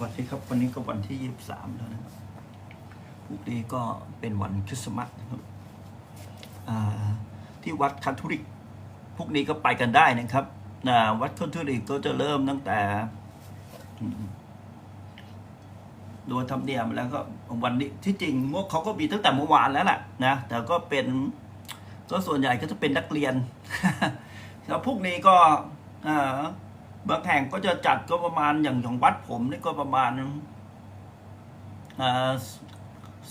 วัสดีครับ วันนี้ก็วันที่ยี่สิบสามแล้วนะครับพรุ่งนี้ก็เป็นวันคริสต์มาสนะครับที่วัดคาทอลิกพวกนี้ก็ไปกันได้นะครับวัดคาทอลิกก็จะเริ่มตั้งแต่โดยธรรมเนียมแล้วก็วันนี้ที่จริงพวกเขาก็มีตั้งแต่เมื่อวานแล้วแหละนะแต่ก็เป็นก็ส่วนใหญ่ก็จะเป็นนักเรียนแล้วพวกนี้ก็อ่า บางแห่งก็จะจัดก็ประมาณอย่างของวัดผมนี่ก็ประมาณ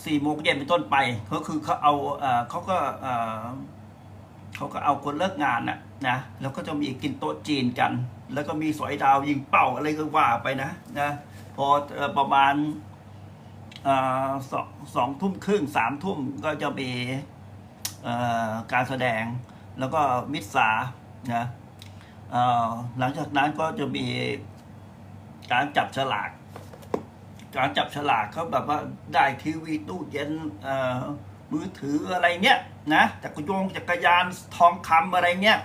สี่โมงเย็นเป็นต้นไปก็คือเขาเอาเขาก็เขาก็เอาคนเลิกงานน่ะนะแล้วก็จะมีกินโต๊ะจีนกัน แล้วก็มีสอยดาวยิงเป่าอะไรก็ว่าไปนะนะพออประมาณอ่อสองสองทุ่มครึ่งสามทุ่มก็จะมีอ่อการแสดง แล้วก็มิสซานะ หลังจากนั้นก็จะมีการจับฉลาก การจับฉลากเขาแบบว่าได้ทีวีตู้เย็นมือถืออะไรเงี้ยนะจักรยงจักรยานทองคำอะไรเงี้ย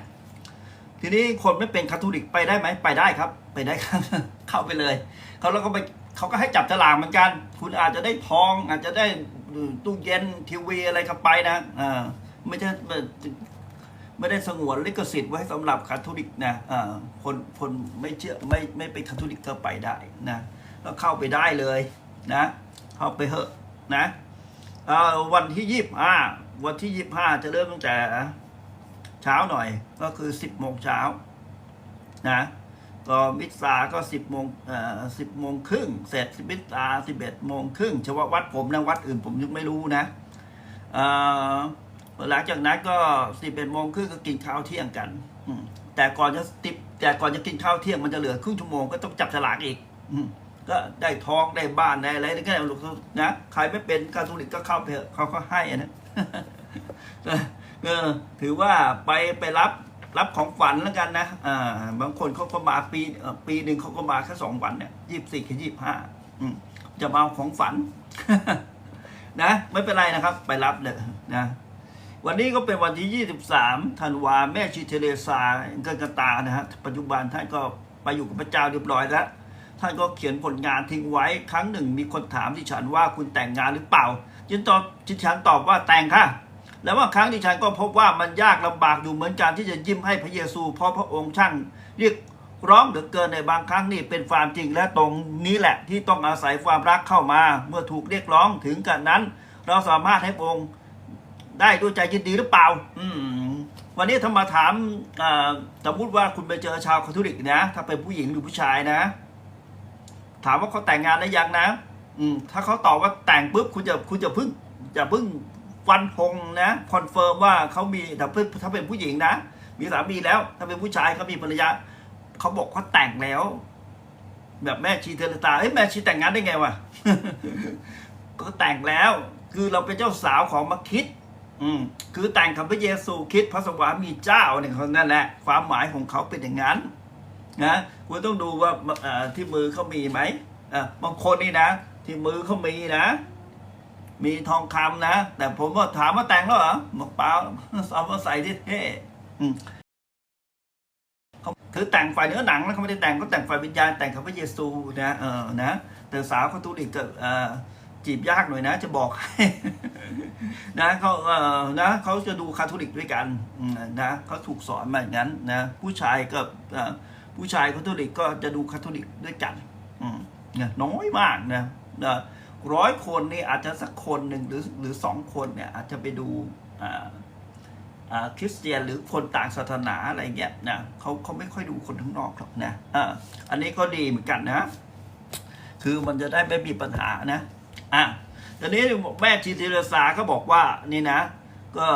ทีนี้คนไม่เป็นคาทอลิกไปได้ไหมไปได้ครับ ไปได้ครับเข้าไปเลยเขาแล้วก็ไปเขาก็ให้จับฉลากเหมือนกัน คุณอาจจะได้ทองอาจจะได้ตู้เย็นทีวีอะไรก็ไปนะอ่าไม่ใช่ ไม่ได้สงวนลิขสิทธิ์ไว้สำหรับคาทอลิกนะคนคนไม่เชื่อไม่ไม่เป็นคาทอลิกก็ไปได้นะก็เข้าไปได้เลยนะเข้าไปเหอะนะวันที่ยี่สิบห้าวันที่ยี่สิบห้าจะเริ่มตั้งแต่เช้าหน่อยก็คือสิบโมงเช้านะก็มิสซาก็สิบโมงเอ่อสิบโมงครึ่งเสร็จมิสซาสิบเอ็ดโมงครึ่งเฉพาะวัดผมนะวัดอื่นผมยังไม่รู้นะอ่า หลังจากนั้นก็สิบเอ็ดโมงครึ่งก็กินข้าวเที่ยงกัน อืแต่ก่อนจะติดแต่ก่อนจะกินข้าวเที่ยงมันจะเหลือครึ่งชั่วโมงก็ต้องจับฉลากอีก อืก็ได้ทองได้บ้านได้อะไรก็ได้ลูกนะใครไม่เป็นคาทอลิกก็เข้าไปเขาก็ให้อะนะก็ถือว่าไปไปรับรับของฝันแล้วกันนะอ่าบางคนเขาก็มาปีปีหนึ่งเขาก็มาแค่สองวันเนี่ยยี่สิบสี่กับยี่สิบห้าจะมาเอาของฝัน นะ ไม่เป็นไรนะครับ ไปรับเลยนะ วันนี้ก็เป็นวันที่ 23ธันวาแม่ชีเทเรซาเกินกตานะฮะปัจจุบันท่านก็ไปอยู่กับพระเจ้าเรียบร้อยแล้ว ท่านก็เขียนผลงานทิ้งไว้ครั้งหนึ่ง มีคนถามดิฉันว่าคุณแต่งงานหรือเปล่าจินตอบจิฉันตอบว่าแต่งค่ะ แล้วว่าครั้งดิฉันก็พบว่ามันยากลำบากอยู่เหมือนกันที่จะยิ้มให้พระเยซู เพราะพระองค์ช่างเรียกร้องเหลือเกินในบางครั้งนี่เป็นความจริงและตรงนี้แหละที่ต้องอาศัยความรักเข้ามา เมื่อถูกเรียกร้องถึงกันนั้น เราสามารถให้พระองค์ ได้ด้วยใจยินดีหรือเปล่า อืมวันนี้ถ้ามาถามสมมติว่าคุณไปเจอชาวคาทอลิกนะ ถ้าเป็นผู้หญิงหรือผู้ชายนะ ถามว่าเขาแต่งงานได้ยังนะ อืมถ้าเขาตอบว่าแต่งปุ๊บคุณจะคุณจะพึ่งจะพึ่งฟันธงนะคอนเฟิร์มว่าเขามีแต่เพื่อถ้าเป็นผู้หญิงนะ มีสามีแล้ว ถ้าเป็นผู้ชายเขามีภรรยาเขาบอกเขาแต่งแล้ว แบบแม่ชีเทเลตาเอ้ยแม่ชีแต่งงานได้ไงวะก็แต่งแล้ว คือเราเป็นเจ้าสาวของมักคิด อืมคือแต่งกับพระเยซูคริดพระสวามีเจ้าเนี่ยเขานั่นแหละ ความหมายของเขาเป็นอย่างนั้นนะคุณต้องดูว่าที่มือเขามีไหมบางคนนี่นะ ที่มือเขามีนะ มีทองคำนะ แต่ผมว่าถามว่าแต่งแล้วเหรอบอกเปล่าเอามาใส่ที่เท่เขาคือแต่งฝ่ายเนื้อหนังแล้วเขาไม่ได้แต่งเขาแต่งฝ่ายวิญญาณแต่งกับพระเยซูนะเออนะแต่สาวเขาตุลิกก็เออ จีบยากหน่อยนะ จะบอกให้นะเขาเออนะเขาจะดูคาทอลิกด้วยกันนะเขาถูกสอนมาอย่างนั้นนะผู้ชายกับผู้ชายคาทอลิกก็จะดูคาทอลิกด้วยกันอืมน้อยมากนะนะร้อยคนนี่อาจจะสักคนหนึ่งหรือหรือสองคนเนี่ยอาจจะไปดูอ่าคริสเตียนหรือคนต่างศาสนาอะไรเงี้ยนะเขาเขาไม่ค่อยดูคนข้างนอกหรอกนะอ่าอันนี้ก็ดีเหมือนกันนะ คือมันจะได้ไม่มีปัญหานะ อะตอนนี้แม่ชีเทเรซาก็บอกว่านี่นะ ก็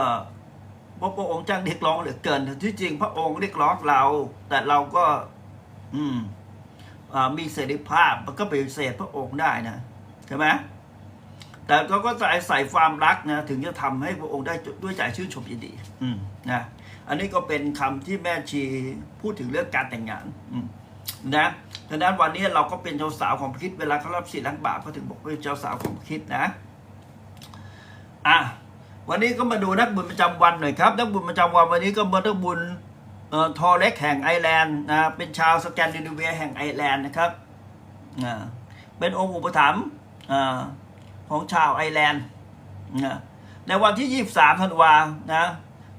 พระพระองค์จ้างเรียกร้องเหลือเกินที่จริงพระองค์เรียกร้องเรา แต่เราก็ อืมอ่ามีเสรีภาพมันก็ปฏิเสธพระองค์ได้นะใช่ไหมแต่เขาก็จะใส่ความรักนะถึงจะทำให้พระองค์ได้ด้วยใจชื่นชมยินดี อืมนะอันนี้ก็เป็นคำที่แม่ชีพูดถึงเรื่องการแต่งงาน อืม นะดังนั้นวันนี้เราก็เป็นเจ้าสาวของคิดเวลาเขารับสิทธิ์ล้างบาปเขาถึงบอกว่าเจ้าสาวของคิดนะอะวันนี้ก็มาดูนักบุญประจำวันหน่อยครับ นักบุญประจำวันวันนี้ก็มานักบุญเอ่อทอเล็กแห่งไอร์แลนด์นะเป็นชาวสแกนดิเนเวียแห่งไอร์แลนด์นะครับอ่าเป็นองค์อุปถัมภ์อ่าของชาวไอร์แลนด์นะในวันที่ 23ธันวานะ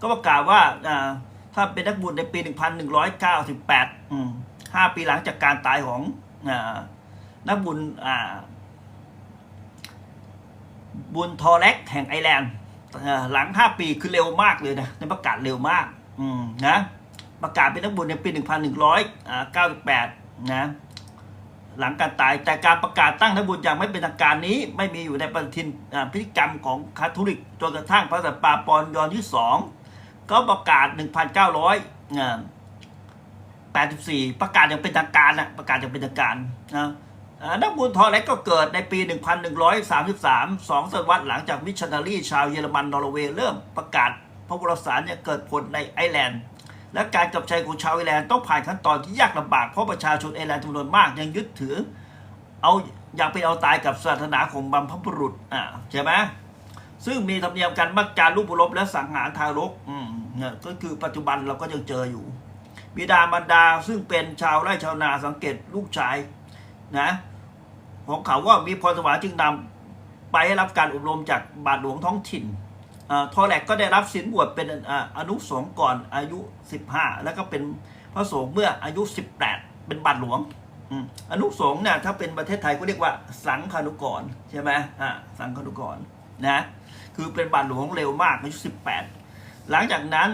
ก็ประกาศว่าอ่าถ้าเป็นนักบุญในปี 1198อืม ห้าปีหลังจากการตายของอนักบุญบุญทอแล็กแห่งไอร์แลนด์หลัง 5 ปีคือเร็วมากเลยนะในประกาศเร็วมากนะประกาศเป็นนักบุญในปี 1198 นะหลังการตายแต่การประกาศตั้งนักบุญอย่างไม่เป็นทางการนี้ ไม่มีอยู่ในปฏิทินพิธีกรรมของคาทอลิกจนกระทั่งพระสัตว์ปาปอนยอนที่สองก็ประกาศ 1,900อ่า 84 ประกาศอย่างเป็นทางการนะประกาศอย่างเป็นทางการนะนักบุญทอแล็กก็เกิดในปี 1133 สองศตวรรษหลังจากมิชชันนารีชาวเยอรมันนอร์เวย์เริ่มประกาศพระวรสารเนี่ยเกิดผลในไอร์แลนด์ และการกลับใจของชาวไอร์แลนด์ต้องผ่านขั้นตอนที่ยากลำบากเพราะประชาชนไอร์แลนด์จำนวนมากยังยึดถือ เอาอย่างเป็นเอาตายกับศาสนาของบัมพบุรุษอ่าใช่ไหมซึ่งมีธรรมเนียมการมักการลูกบุรบและสังหารทารกอืมเนี่ยก็คือปัจจุบันเราก็ยังเจออยู่ บิดามารดาซึ่งเป็นชาวไร่ชาวนาสังเกตลูกชายนะของเขาว่ามีพรสวรรค์จึงนำไปให้รับการอบรมจากบาทหลวงท้องถิ่นทอแลกก็ได้รับสินบวชเป็นออนุสงก่อนอายุ 15 แล้วก็เป็นพระสงฆ์เมื่ออายุ 18 เป็นบาทหลวงอนุสงฆ์เนี่ยถ้าเป็นประเทศไทยก็เรียกว่าสังฆานุกรใช่ไหมสังฆานุกรนะคือเป็นบาทหลวงเร็วมากอายุ 18 หลังจากนั้น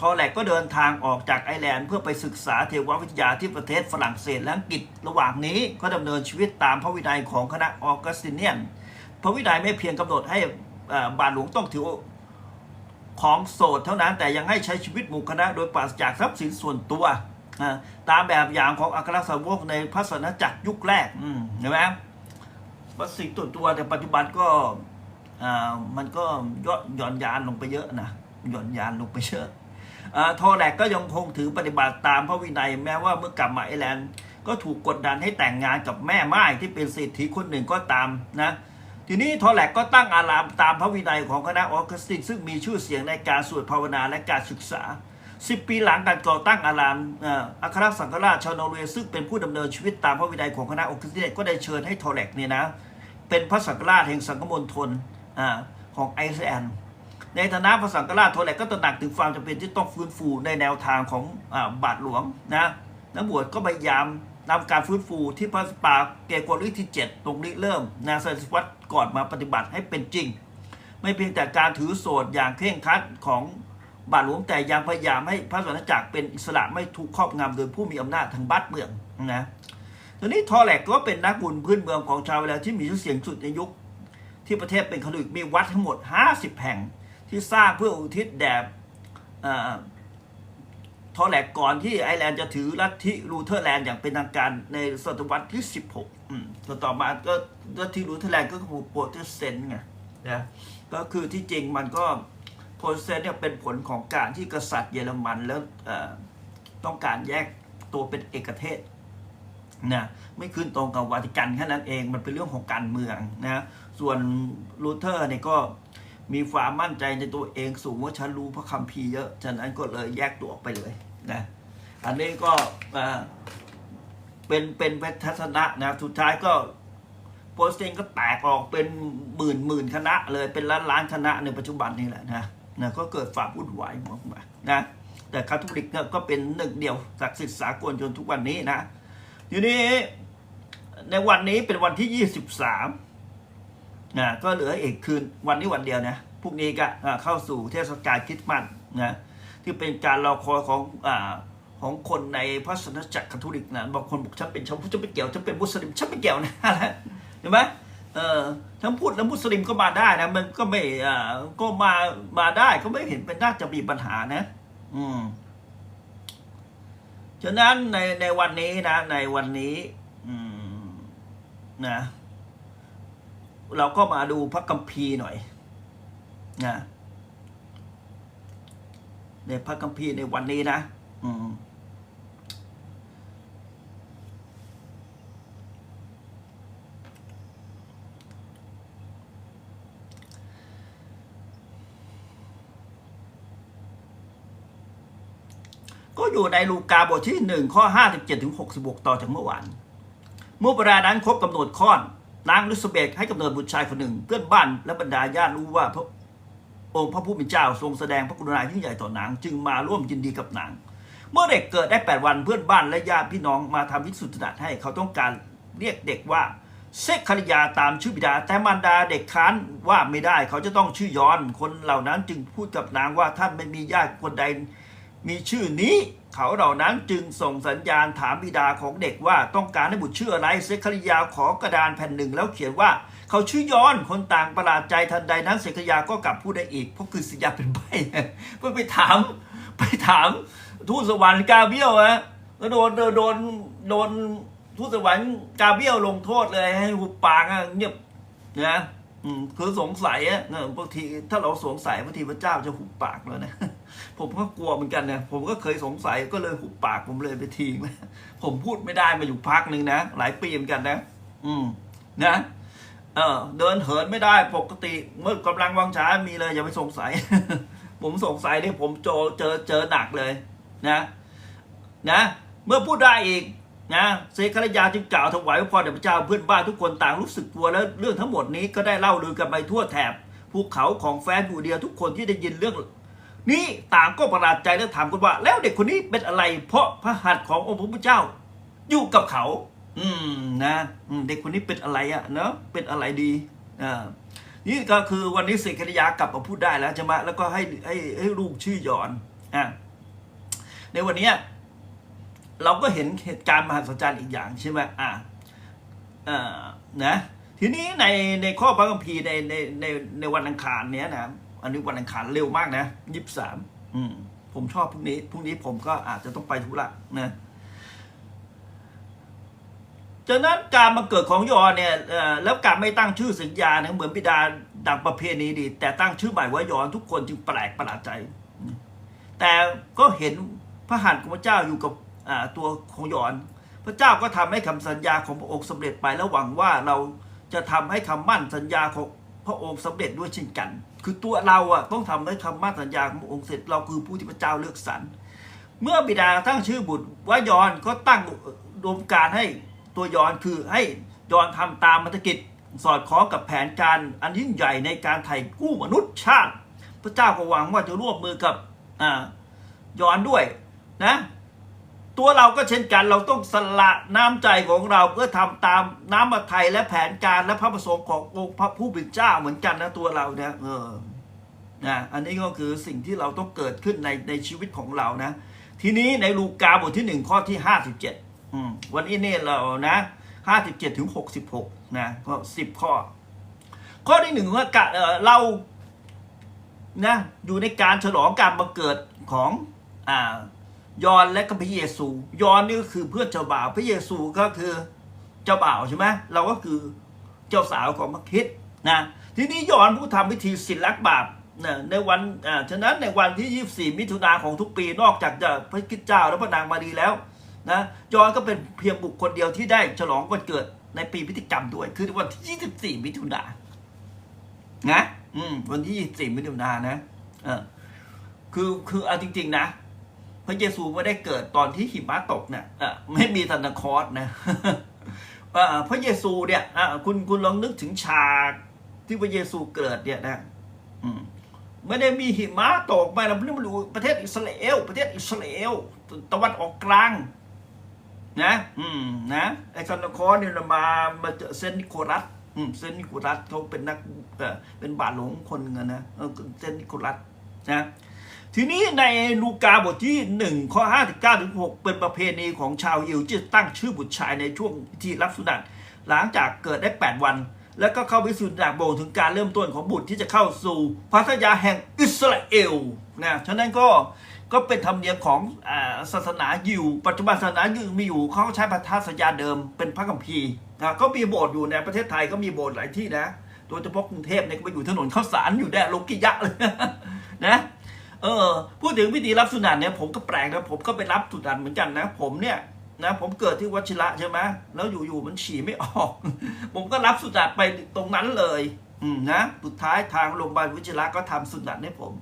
ทอแลกก็เดินทางออกจากไอแลนด์เพื่อไปศึกษาเทววิทยาที่ประเทศฝรั่งเศสและอังกฤษระหว่างนี้ก็ดำเนินชีวิตตามพระวินัยของคณะออกัสติเนียน พระวินัยไม่เพียงกำหนดให้บาทหลวงต้องถือของโสดเท่านั้นแต่ยังให้ใช้ชีวิตหมู่คณะโดยปราศจากทรัพย์สินส่วนตัวตามแบบอย่างของอัครสาวกในพระสนจักรยุคแรกเห็นไหมวัสิ่งส่วนตัวแต่ปัจจุบันก็มันก็ย่อหย่อนยานลงไปเยอะนะ หย่อนยานลงไปเยอะอ่าทอแลกก็ยังคงถือปฏิบัติตามพระวินัยแม้ว่าเมื่อกลับมาไอร์แลนด์ก็ถูกกดดันให้แต่งงานกับแม่ไม้ที่เป็นเศรษฐีคนหนึ่งก็ตามนะทีนี้ทอแลกก็ตั้งอารามตามพระวินัยของคณะออกัสตินซึ่งมีชื่อเสียงในการสวดภาวนาและการศึกษา10ปีหลังการก่อตั้งอารามอัครสังฆราชชาวนอร์เวย์ซึ่งเป็นผู้ดำเนินชีวิตตามพระวินัยของคณะออกัสตินก็ได้เชิญให้ทอแลกเนี่ยนะเป็นพระสังฆราชแห่งสังฆมณฑลของไอซ์แลนด์ ในฐานะพระสังฆราชโทแลกก็ตระหนักถึงความจำเป็นที่ต้องฟื้นฟูในแนวทางของอบาทหลวงนะนักบวชก็พยายามนำการฟื้นฟูที่พระปาเกโกริที่ 7 ตรงนี้เริ่มนาศตวรรษก่อนมาปฏิบัติให้เป็นจริง ไม่เพียงแต่การถือโสดอย่างเคร่งครัดของบาทหลวงแต่ยังพยายามให้พระสนจักรเป็นอิสระไม่ถูกครอบงำโดยผู้มีอำนาจทางบ้านเมืองนะทีนี้ทอแหลกก็เป็นนักบุญพื้นเมืองของชาวเวลาที่มีชื่อเสียงสุดในยุคที่ประเทศเป็นคาทอลิกมีวัดทั้งหมด 50 แห่ง ที่สร้างเพื่ออุทิศแด่ทอแลกก่อนที่ไอร์แลนด์จะถือลัทธิลูเทอร์แลนด์อย่างเป็นทางการในศตวรรษที่ 16อืมก็ต่อมาก็ลัทธิลูเทอร์แลนด์ก็คือโปรเตสแตนต์ไงนะก็คือที่จริงมันก็โปรเตสแตนต์เนี่ยเป็นผลของการที่กษัตริย์เยอรมันแล้วต้องการแยกตัวเป็นเอกเทศนะไม่ขึ้นตรงกับวาติกันแค่นั้นเองมันเป็นเรื่องของการเมืองนะส่วนลูเทอร์เนี่ยก็ มีความมั่นใจในตัวเองสูงว่าฉันรู้พระคัมภีร์เยอะ ฉะนั้นก็เลยแยกตัวออกไปเลยนะ อันนี้ก็เป็นเป็นทัศนะนะ สุดท้ายก็โปรเตนก็แตกออกเป็นหมื่นหมื่นคณะเลยเป็นล้านล้านคณะในปัจจุบันนี่แหละนะนะก็เกิดความวุ่นวายมากมานะแต่คาทอลิกก็เป็นหนึ่งเดียวศักดิ์สิทธิ์สากลจนทุกวันนี้นะทีนี้ในวันนี้เป็นวันที่ 23 นะก็เหลืออีกคืนวันนี้วันเดียวนะพรุ่งนี้ก็เข้าสู่เทศกาลคริสต์มาสนะที่เป็นการรอคอยของอาของคนในพระศาสนาจักรคาทอลิกนะบางคนบอกฉันเป็นชาวพุทธฉันไม่เกี่ยวฉันเป็นมุสลิมฉันไม่เกี่ยวนะเห็นไหมเออทั้งพุทธและมุสลิมก็มาได้นะมันก็ไม่อ่าก็มามาได้ก็ไม่เห็นเป็นน่าจะมีปัญหานะ อืมฉะนั้นในในวันนี้นะ ในวันนี้ อืมนะ เราก็มาดูพระคัมภีร์หน่อยนะในพระคัมภีร์ในวันนี้นะอืมก็อยู่ในลูกาบทที่หนึ่งข้อห้าสิบเจ็ดถึงหกสิบหกต่อจากเมื่อวาน เมื่อเวลานั้นครบกำหนดคลอ นางลิซเบธให้กำเนิดบุตรชายคนหนึ่ง เพื่อนบ้านและบรรดาญาติรู้ว่าพระองค์พระผู้เป็นเจ้าทรงแสดงพระกรุณาที่ใหญ่ต่อนาง จึงมาร่วมยินดีกับนาง เมื่อเด็กเกิดได้ 8 วันเพื่อนบ้านและญาติพี่น้องมาทำวิสุทธินาถให้เขาต้องการเรียกเด็กว่าเซคคาริยาตามชื่อบิดา แต่มารดาเด็กค้านว่าไม่ได้เขาจะต้องชื่อยอนคนเหล่านั้นจึงพูดกับนางว่าท่านไม่มีญาติคนใด มีชื่อนี้ เขาเหล่านั้นจึงส่งสัญญาณถามบิดาของเด็กว่าต้องการให้บุตรชื่ออะไรเซคคาริยาขอกระดานแผ่นหนึ่งแล้วเขียนว่า เขาชื่อย้อนคนต่างประหลาดใจทันใดนั้นเซคคาริยาก็กลับพูดได้อีกเพราะคือสัญญาเป็นใบเพื่อไปถาม ไปถามทูตสวรรค์กาเบียวฮะแล้วโดนโดนโดนโดนทูตสวรรค์กาเบียวลงโทษเลยให้หุบปากเงียบนะคือสงสัยอะเนะบางทีถ้าเราสงสัยบางทีพระเจ้าจะหุบปากแล้วนะ ผมก็กลัวเหมือนกันนะผมก็เคยสงสัยก็เลยหุบปากผมเลยไปทิ้งผมพูดไม่ได้มาอยู่พักหนึ่งนะหลายปีเหมือนกันนะ อืมนะเออเดินเหินไม่ได้ปกติ เมื่อกำลังวังช้ามีเลยอย่าไปสงสัย ผมสงสัยเนี่ยผมเจอเจอเจอหนักเลยนะนะเมื่อพูดได้อีกนะเซคารยาจึงกล่าวถวายพรแด่พระเจ้าเพื่อนบ้านทุกคนต่างรู้สึกกลัวแล้วเรื่องทั้งหมดนี้ก็ได้เล่าลือกันไปทั่วแถบภูเขาของแฟนบูเดียทุกคนที่ได้ยินเรื่อง นี้ต่างก็ประหลาดใจและถามกันว่า แล้วเด็กคนนี้เป็นอะไร เพราะพระหัตถ์ขององค์พระผู้เจ้า อยู่กับเขา อืมนะเด็กคนนี้เป็นอะไรอะเนาะเป็นอะไรดีอ่านี่ก็คือวันนี้เสกคริยากลับมาพูดได้แล้วใช่ไหมแล้วก็ให้ให้ให้ลูกชื่อยอนอะในวันนี้เราก็เห็นเหตุการณ์มหัศจรรย์อีกอย่างใช่ไหมอะอ่านะทีนี้ในในข้อพระคัมภีร์ในในในในวันอังคารเนี้ยนะ อันนี้วันอังคารเร็วมากนะยี่สิบสามผมชอบพรุ่งนี้พรุ่งนี้ผมก็อาจจะต้องไปธุระนะจากนั้นการมาเกิดของยอเนี่ยแล้วการไม่ตั้งชื่อสัญญาเนี่ยเหมือนบิดาดังประเพณีดี แต่ตั้งชื่อใหม่ว่ายอนทุกคนจึงแปลกประหลาดใจ แต่ก็เห็นพระหัตถ์ของพระเจ้าอยู่กับตัวของยอน พระเจ้าก็ทำให้คำสัญญาของพระองค์สำเร็จไปแล้วหวังว่าเราจะทำให้คำมั่นสัญญาของพระองค์สำเร็จด้วยเช่นกัน คือตัวเราอะต้องทำให้คำมั่นสัญญาขององค์เสร็จเราคือผู้ที่พระเจ้าเลือกสรรเมื่อบิดาตั้งชื่อบุตรว่ายอนก็ตั้งรวมการให้ตัวยอนคือให้ยอนทำตามมัธกิจสอดคล้องกับแผนการอันยิ่งใหญ่ในการไถ่กู้มนุษย์ชาติ พระเจ้าก็หวังว่าจะร่วมมือกับอ่ายอนด้วยนะ ตัวเราก็เช่นกันเราต้องสละน้ำใจของเราเพื่อทำตามน้ำมาไทยและแผนการและพระประสงค์ขององค์พระผู้เป็นเจ้าเหมือนกันนะตัวเราเนี่ยเออนะอันนี้ก็คือสิ่งที่เราต้องเกิดขึ้นในในชีวิตของเรานะ ทีนี้ในลูกาบทที่หนึ่งข้อที่ห้าสิบเจ็ดวันนี้เนี่ยเรานะห้าสิบเจ็ดถึงหกสิบหกนะก็สิบข้อ ข้อที่หนึ่งว่ากะเอ่อเรานะอยู่ในการฉลองการบังเกิดของอ่า ยอนและก็พระเยซู ยอนนี่ก็คือเพื่อนเจ้าบ่าว พระเยซูก็คือเจ้าบ่าวใช่ไหมเราก็คือเจ้าสาวของพระคิดนะทีนี้ยอนผู้ทำพิธีศิลักบาปนะในวันอ่าฉะนั้นในวันที่ 24 มิถุนาของทุกปีนอกจากจะพระคิดเจ้าและพระนางมารีแล้วนะยอนก็เป็นเพียงบุคคลเดียวที่ได้ฉลองวันเกิดในปีพิธีกรรมด้วย คือวันที่ 24 มิถุนานะอืมวันที่ 24 มิถุนานะเออคือคือเอาจริง ๆ นะ พระเยซูไม่ได้เกิดตอนที่หิมะตกเนี่ยอ่อไม่มีซันตาคอสนะอ่อพระเยซูเนี่ยอะคุณคุณลองนึกถึงฉากที่พระเยซูเกิดเนี่ยนะอืมไม่ได้มีหิมะตกไปเราไม่ได้มาดูประเทศอิสราเอลประเทศอิสราเอลตะวันออกกลาง นะ อืม นะไอ้ซันตาคอสเนี่ยมามาเจอเซนนิโคลัสอืมเซนนิโคลัสเขาเป็นนักเอ่อเป็นบาทหลวงคนหนึงอะนะเออเซนนิโคลัสนะ ทีนี้ในลูกาบทที่หนึ่งข้อห้าถึงเก้าถึงหกเป็นประเพณีของชาวยิวที่จะตั้งชื่อบุตรชายในช่วงพิธีรับสุนัตหลังจากเกิดได้ 8 วัน แล้วก็เข้าไปสู่ดากโบถึงการเริ่มต้นของบุตรที่จะเข้าสู่พัทยาแห่งอิสราเอลนะฉะนั้นก็ก็เป็นธรรมเนียมของศาสนายิว ปัจจุบันศาสนายิวมีอยู่เขาใช้พัทธสัญญาเดิมเป็นพระคัมภีร์นะก็มีโบสถ์อยู่ในประเทศไทยก็มีโบสถ์หลายที่นะโดยเฉพาะกรุงเทพเนี่ยก็ไปอยู่ถนนข้าวสารอยู่แดนโลกิยะเลยนะ เออ พูดถึงพิธีรับสุนัตเนี่ยผมก็แปลกนะผมก็ไปรับสุนัตเหมือนกันนะ ผมเนี่ยนะผมเกิดที่วัชิระใช่ไหมแล้วอยู่ๆมันฉี่ไม่ออก ผมก็รับสุนัตไปตรงนั้นเลย อืมนะสุดท้ายทางโรงพยาบาลวชิระก็ทำสุนัตให้ผม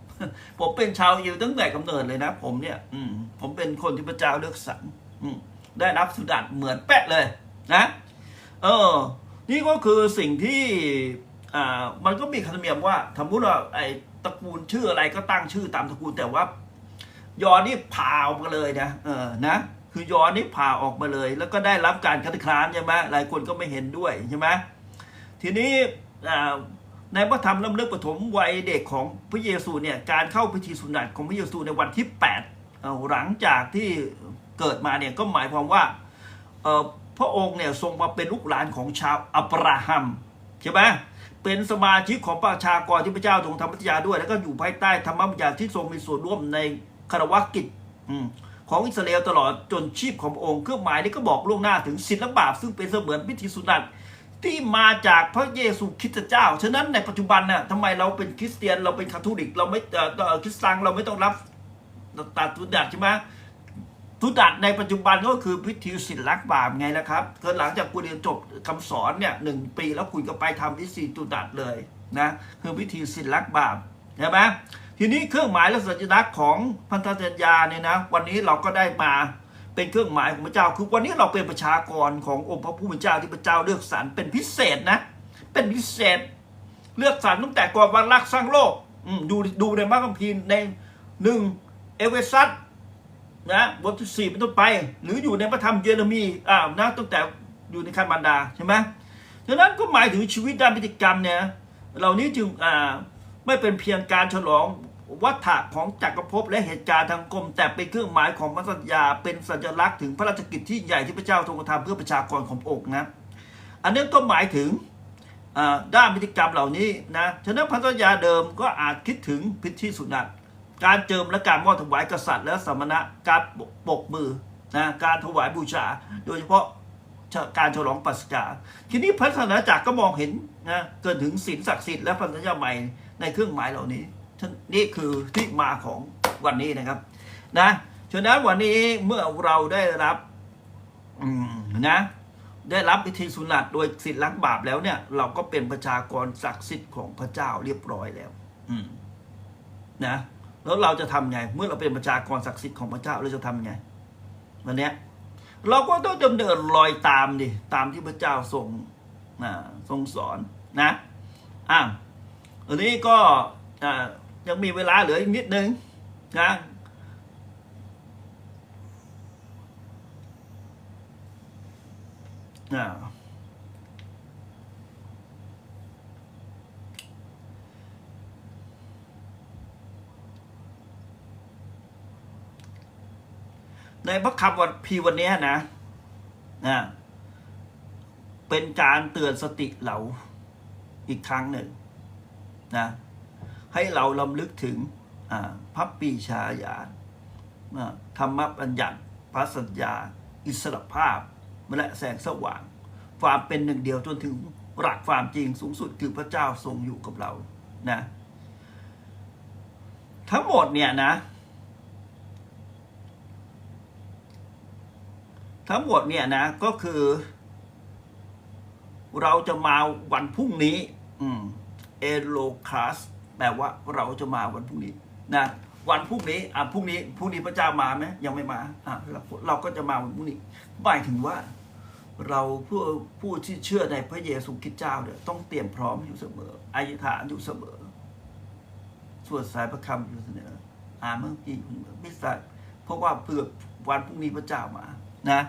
ผมเป็นชาวยิวตั้งแต่กำเนิดเลยนะ ผมเนี่ย อืมผมเป็นคนที่พระเจ้าเลือกสรรอืมได้รับสุนัตเหมือนแปะเลย นะ เออ นี่ก็คือสิ่งที่อ่ามันก็มีคำเนียมว่าสมมติว่าไอ ตระกูลชื่ออะไรก็ตั้งชื่อตามตระกูลแต่ว่า ยอนี่ผ่าออกมาเลยนะเออนะคือยอนี่ผ่าออกมาเลย แล้วก็ได้รับการคัดค้านใช่ไหมหลายคนก็ไม่เห็นด้วยใช่ไหมทีนี้ในพระธรรมลำลึกปฐมวัยเด็กของพระเยซูเนี่ยการเข้าพิธีสุนัตของพระเยซูในวันที่8หลังจากที่เกิดมาเนี่ยก็หมายความว่าพระองค์เนี่ยทรงมาเป็นลูกหลานของชาวอับราฮัมใช่ไหม เป็นสมาชิกของประชากรที่พระเจ้าทรงทำปฏิญาด้วย แล้วก็อยู่ภายใต้ธรรมบัญญัติที่ทรงมีส่วนร่วมในคารวะกิจของอิสราเอลตลอดจนชีพของพระองค์เครื่องหมายนี้ก็บอกล่วงหน้าถึงศีลและซึ่งเป็นเสมือนพิธีสุนัตที่มาจากพระเยซูคริสต์เจ้า ฉะนั้นในปัจจุบันน่ะทำไมเราเป็นคริสเตียนเราเป็นคาทอลิก เราไม่เอ่อคริสตังเราไม่ต้องรับตัดทุดัดใช่ไหม ทุดัดในปัจจุบันก็คือพิธีศิลลักบาปไงนะครับก็หลังจากคุณเรียนจบคำสอนเนี่ยหนึ่งปีแล้วคุณก็ไปทำพิธีทุดัดเลยนะคือพิธีศิลลักบาปใช่ไหมทีนี้เครื่องหมายและสัญลักษณ์ของพันธสัญญาเนี่ยนะวันนี้เราก็ได้มาเป็นเครื่องหมายของพระเจ้า คือวันนี้เราเป็นประชากรขององค์พระผู้เป็นเจ้าที่พระเจ้าเลือกสรรเป็นพิเศษนะ เป็นพิเศษ เลือกสรรตั้งแต่ก่อนวันรักสร้างโลกอืดูดูในพระคัมภีร์ในหนึ่งเอเวซัส นะบทที่สี่เป็นต้นไป หรืออยู่ในพระธรรมเยเรมีอ่านะตั้งแต่อยู่ในคันมารดาใช่ไหมฉะนั้นก็หมายถึงชีวิตด้านพฤติกรรมเนี่ยเหล่านี้จึงอ่าไม่เป็นเพียงการฉลองวัฏฏะของจักรภพและเหตุการณ์ทางกรม แต่เป็นเครื่องหมายของพระสัญญาเป็นสัญลักษณ์ถึงพระราชกิจที่ใหญ่ที่พระเจ้าทรงกระทำเพื่อประชากรขององค์นะอันนี้ก็หมายถึงอ่าด้านพฤติกรรมเหล่านี้นะฉะนั้นพันธสัญญาเดิมก็อาจคิดถึงพิธีสุนัต การเจิมและการมอบถวายกษัตริย์และสมณะการปกมือนะการถวายบูชา โดยเฉพาะการฉลองปัสกา ทีนี้พัฒนาจักรก็มองเห็นนะเกินถึงศีลศักดิ์สิทธิ์และพันธสัญญาใหม่ในเครื่องหมายเหล่านี้นี่คือที่มาของวันนี้นะครับนะฉะนั้นวันนี้เมื่อเราได้รับนะได้รับพิธีสุนัตโดยสิทธิล้างบาปแล้วเนี่ย เราก็เป็นประชากรศักดิ์สิทธิ์ของพระเจ้าเรียบร้อยแล้ว อืนะ แล้วเราจะทำไง เมื่อเราเป็นประชากรศักดิ์สิทธิ์ของพระเจ้าเราจะทำไงวันนี้เราก็ต้องดำเนินรอยตามดิตามที่พระเจ้าทรงนะทรงสอนนะอะอันนี้ก็ยังมีเวลาเหลืออีกนิดนึงนะอ่า ในพระคำวันพีวันนี้นะนะเป็นการเตือนสติเราอีกครั้งหนึ่งนะให้เราลำลึกถึงพระปีชาญาณธรรมบัญญัติพระสัญญา อิสรภาพ และแสงสว่าง ความเป็นหนึ่งเดียวจนถึงหลักความจริงสูงสุดคือพระเจ้าทรงอยู่กับเรานะทั้งหมดเนี่ยนะ ทั้งหมดเนี่ยนะก็คือ เราจะมาวันพรุ่งนี้อืมเอโลคลาสแปลว่าเราจะมาวันพรุ่งนี้นะวันพรุ่งนี้อะพรุ่งนี้พรุ่งนี้พระเจ้ามาไหมยังไม่มาอะเราเราก็จะมาวันพรุ่งนี้หมายถึงว่า เราผู้ผู้ที่เชื่อในพระเยซูคริสต์เจ้าเนี่ยต้องเตรียมพร้อมอยู่เสมออธิษฐานอยู่เสมอสวดสายประคำอยู่เสมออ่านเมื่อกี้ไม่ใส่เพราะว่าเพื่อวันพรุ่งนี้พระเจ้ามา นะ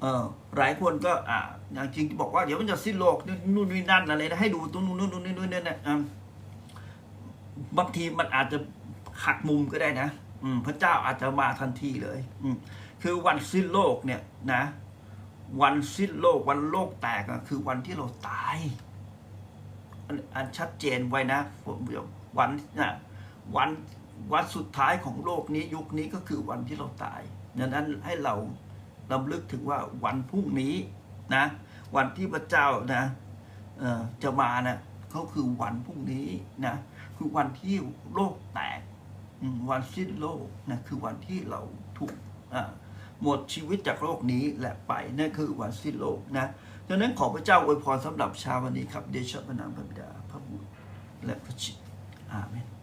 เออหลายคนก็อ่าอย่างจริงบอกว่าเดี๋ยวมันจะสิ้นโลกนู่นนู่นนี่นั่นอะไรนะให้ดูตรงนู้นนู่นนู่นนี่นู่นนี่นะอ่าบางทีมันอาจจะหักมุมก็ได้นะ อืม พระเจ้าอาจจะมาทันทีเลย อืม คือวันสิ้นโลกเนี่ยนะ วันสิ้นโลกวันโลกแตกอะคือวันที่เราตายอันชัดเจนไว้นะเดี๋ยววันนะวันวันสุดท้ายของโลกนี้ยุคนี้ก็คือวันที่เราตายดังนั้นให้เรา ลำลึกถึงว่าวันพรุ่งนี้นะวันที่พระเจ้านะจะมานะเขาคือวันพรุ่งนี้นะคือวันที่โลกแตกวันสิ้นโลกนะคือวันที่เราถูกหมดชีวิตจากโลกนี้และไปนั่นคือวันสิ้นโลกนะดังนั้นขอพระเจ้าอวยพรสำหรับชาวันนี้ครับเดชะพระนามพระบิดาพระบุตรและพระจิตอาเมน